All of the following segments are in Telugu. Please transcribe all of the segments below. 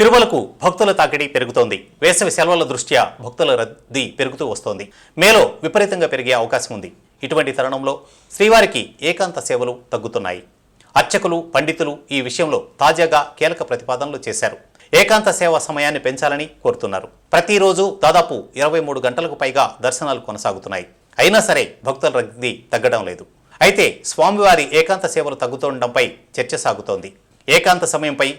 తిరుమలకు భక్తుల తాకిడి పెరుగుతోంది. వేసవి సెలవుల దృష్ట్యా భక్తుల రద్దీ పెరుగుతూ వస్తోంది. మేలో విపరీతంగా పెరిగే అవకాశం ఉంది. ఇటువంటి తరుణంలో శ్రీవారికి ఏకాంత సేవలు తగ్గుతున్నాయి. అర్చకులు పండితులు ఈ విషయంలో తాజాగా కీలక ప్రతిపాదనలు చేశారు. ఏకాంత సేవ సమయాన్ని పెంచాలని కోరుతున్నారు. ప్రతిరోజు దాదాపు ఇరవై మూడు గంటలకు పైగా దర్శనాలు కొనసాగుతున్నాయి. అయినా సరే భక్తుల రద్దీ తగ్గడం లేదు. అయితే స్వామివారి ఏకాంత సేవలు తగ్గుతుండడంపై చర్చ సాగుతోంది. ఏకాంత సమయంపై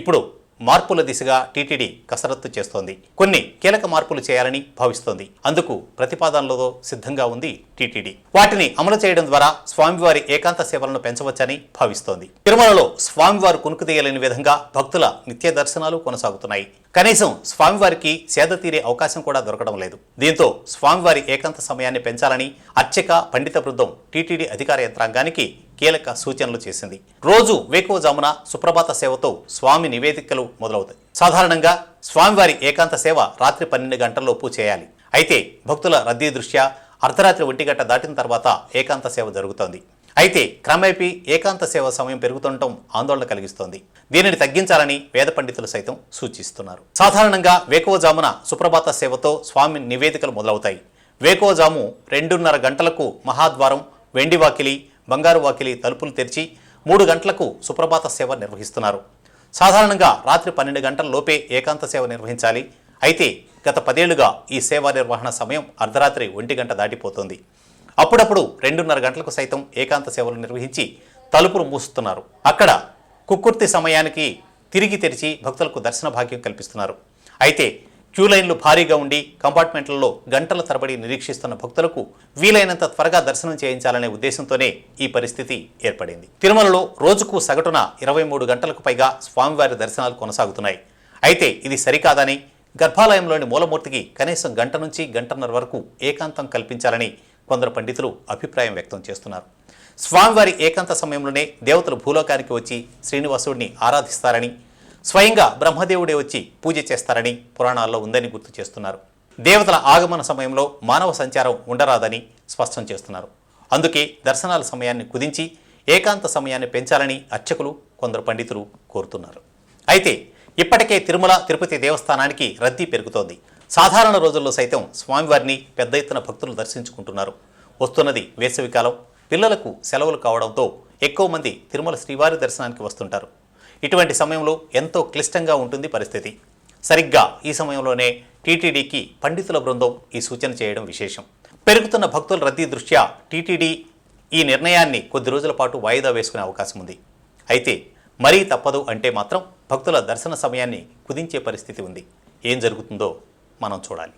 ఇప్పుడు మార్పుల దిశగా టీటీడీ కసరత్తు చేస్తోంది. కొన్ని కీలక మార్పులు చేయాలని భావిస్తోంది. అందుకు ప్రతిపాదనలతో సిద్ధంగా ఉంది టీటీడీ. వాటిని అమలు చేయడం ద్వారా స్వామివారి ఏకాంత సేవలను పెంచవచ్చని భావిస్తోంది. తిరుమలలో స్వామివారు కునుకుదీయలేని విధంగా భక్తుల నిత్య దర్శనాలు కొనసాగుతున్నాయి. కనీసం స్వామివారికి సేద తీరే అవకాశం కూడా దొరకడం లేదు. దీంతో స్వామివారి ఏకాంత సమయాన్ని పెంచాలని అర్చక పండిత బృందం టీటీడీ అధికార యంత్రాంగానికి కీలక సూచనలు చేసింది. రోజు వేకువజామున సుప్రభాత సేవతో స్వామి నివేదికలు మొదలవుతాయి. సాధారణంగా స్వామివారి ఏకాంత సేవ రాత్రి పన్నెండు గంటలలోపు చేయాలి. అయితే భక్తుల రద్దీ దృష్ట్యా అర్ధరాత్రి ఒంటి గంట దాటిన తర్వాత ఏకాంత సేవ జరుగుతోంది. అయితే క్రమేపీ ఏకాంత సేవ సమయం పెరుగుతుండటం ఆందోళన కలిగిస్తోంది. దీనిని తగ్గించాలని వేద పండితులు సైతం సూచిస్తున్నారు. సాధారణంగా వేకువజామున సుప్రభాత సేవతో స్వామి నివేదికలు మొదలవుతాయి. వేకువజాము రెండున్నర గంటలకు మహాద్వారం వెండివాకిలి బంగారు వాకిలి తలుపులు తెరిచి మూడు గంటలకు సుప్రభాత సేవ నిర్వహిస్తున్నారు. సాధారణంగా రాత్రి పన్నెండు గంటల లోపే ఏకాంత సేవ నిర్వహించాలి. అయితే గత పదేళ్ళుగా ఈ సేవా నిర్వహణ సమయం అర్ధరాత్రి ఒంటి గంట దాటిపోతుంది. అప్పుడప్పుడు రెండున్నర గంటలకు సైతం ఏకాంత సేవలు నిర్వహించి తలుపులు మూస్తున్నారు. అక్కడ కుక్కుర్తి సమయానికి తిరిగి తెరిచి భక్తులకు దర్శన భాగ్యం కల్పిస్తున్నారు. అయితే క్యూ లైన్లు భారీగా ఉండి కంపార్ట్మెంట్లలో గంటల తరబడి నిరీక్షిస్తున్న భక్తులకు వీలైనంత త్వరగా దర్శనం చేయించాలనే ఉద్దేశంతోనే ఈ పరిస్థితి ఏర్పడింది. తిరుమలలో రోజుకు సగటున ఇరవై మూడు గంటలకు పైగా స్వామివారి దర్శనాలు కొనసాగుతున్నాయి. అయితే ఇది సరికాదని గర్భాలయంలోని మూలమూర్తికి కనీసం గంట నుంచి గంటన్నర వరకు ఏకాంతం కల్పించాలని కొందరు పండితులు అభిప్రాయం వ్యక్తం చేస్తున్నారు. స్వామివారి ఏకాంత సమయంలోనే దేవతలు భూలోకానికి వచ్చి శ్రీనివాసుడిని ఆరాధిస్తారని స్వయంగా బ్రహ్మదేవుడే వచ్చి పూజ చేస్తారని పురాణాల్లో ఉందని గుర్తు చేస్తున్నారు. దేవతల ఆగమన సమయంలో మానవ సంచారం ఉండరాదని స్పష్టం చేస్తున్నారు. అందుకే దర్శనాల సమయాన్ని కుదించి ఏకాంత సమయాన్ని పెంచాలని అర్చకులు కొందరు పండితులు కోరుతున్నారు. అయితే ఇప్పటికే తిరుమల తిరుపతి దేవస్థానానికి రద్దీ పెరుగుతోంది. సాధారణ రోజుల్లో సైతం స్వామివారిని పెద్ద ఎత్తున భక్తులు దర్శించుకుంటున్నారు. వస్తున్నది వేసవికాలం పిల్లలకు సెలవులు కావడంతో ఎక్కువ మంది తిరుమల శ్రీవారి దర్శనానికి వస్తుంటారు. ఇటువంటి సమయంలో ఎంతో క్లిష్టంగా ఉంటుంది పరిస్థితి. సరిగ్గా ఈ సమయంలోనే టీటీడీకి పండితుల బృందం ఈ సూచన చేయడం విశేషం. పెరుగుతున్న భక్తుల రద్దీ దృష్ట్యా టీటీడీ ఈ నిర్ణయాన్ని కొద్ది రోజుల పాటు వాయిదా వేసుకునే అవకాశం ఉంది. అయితే మరీ తప్పదు అంటే మాత్రం భక్తుల దర్శన సమయాన్ని కుదించే పరిస్థితి ఉంది. ఏం జరుగుతుందో మనం చూడాలి.